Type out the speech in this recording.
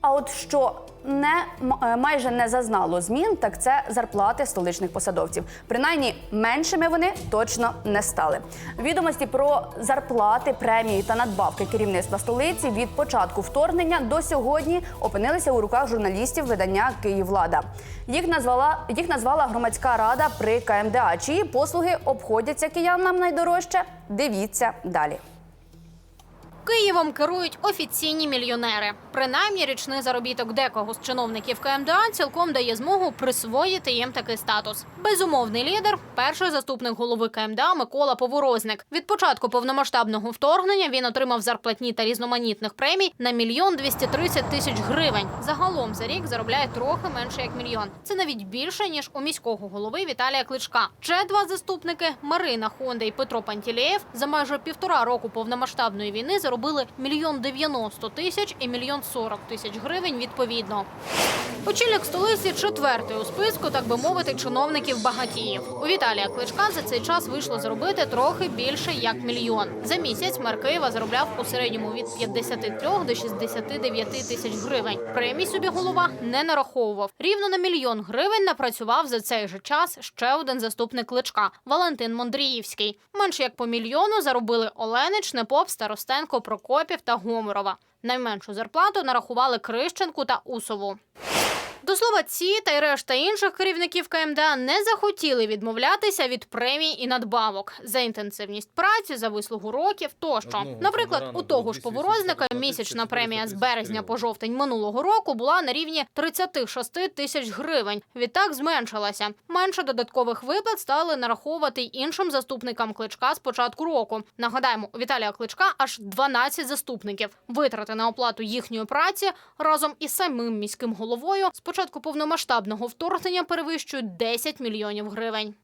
А от що не е, майже не зазнало змін, так це зарплати столичних посадовців. Принаймні меншими вони точно не стали. Відомості про зарплати, премії та надбавки керівництва столиці від початку вторгнення до сьогодні опинилися у руках журналістів видання Київлада. Їх назвала їх назвала громадська рада при КМДА. Чиї послуги обходяться киянам найдорожче? Дивіться далі. Києвом керують офіційні мільйонери. Принаймні, річний заробіток декого з чиновників КМДА цілком дає змогу присвоїти їм такий статус. Безумовний лідер, перший заступник голови КМДА Микола Поворозник. Від початку повномасштабного вторгнення він отримав зарплатні та різноманітних премій на мільйон 230 тисяч гривень. Загалом за рік заробляє трохи менше як мільйон. Це навіть більше ніж у міського голови Віталія Кличка. Ще два заступники Марина Хонда і Петро Пантілеєв за майже півтора року повномасштабної війни заробили мільйон дев'яносто тисяч і мільйон сорок тисяч гривень відповідно. Очільник столиці четвертий у списку, так би мовити, чиновників багатіїв. У Віталія Кличка за цей час вийшло заробити трохи більше як мільйон. За місяць мер Києва заробляв у середньому від 53 до 69 тисяч гривень. Премій собі голова не нараховував. Рівно на мільйон гривень напрацював за цей же час ще один заступник Кличка Валентин Мондріївський. Менше як по мільйону заробили Оленич, Непоп, Старостенко, Прокопів та Гоморова. Найменшу зарплату нарахували Крищенку та Усову. До слова, ці та й решта інших керівників КМДА не захотіли відмовлятися від премій і надбавок за інтенсивність праці, за вислугу років тощо. Наприклад, у того ж поворозника місячна премія з березня по жовтень минулого року була на рівні 36 тисяч гривень. Відтак зменшилася. Менше додаткових виплат стали нараховувати й іншим заступникам кличка з початку року. Нагадаємо, у Віталія Кличка аж 12 заступників. Витрати на оплату їхньої праці разом із самим міським головою з початку повномасштабного вторгнення перевищують 10 мільйонів гривень.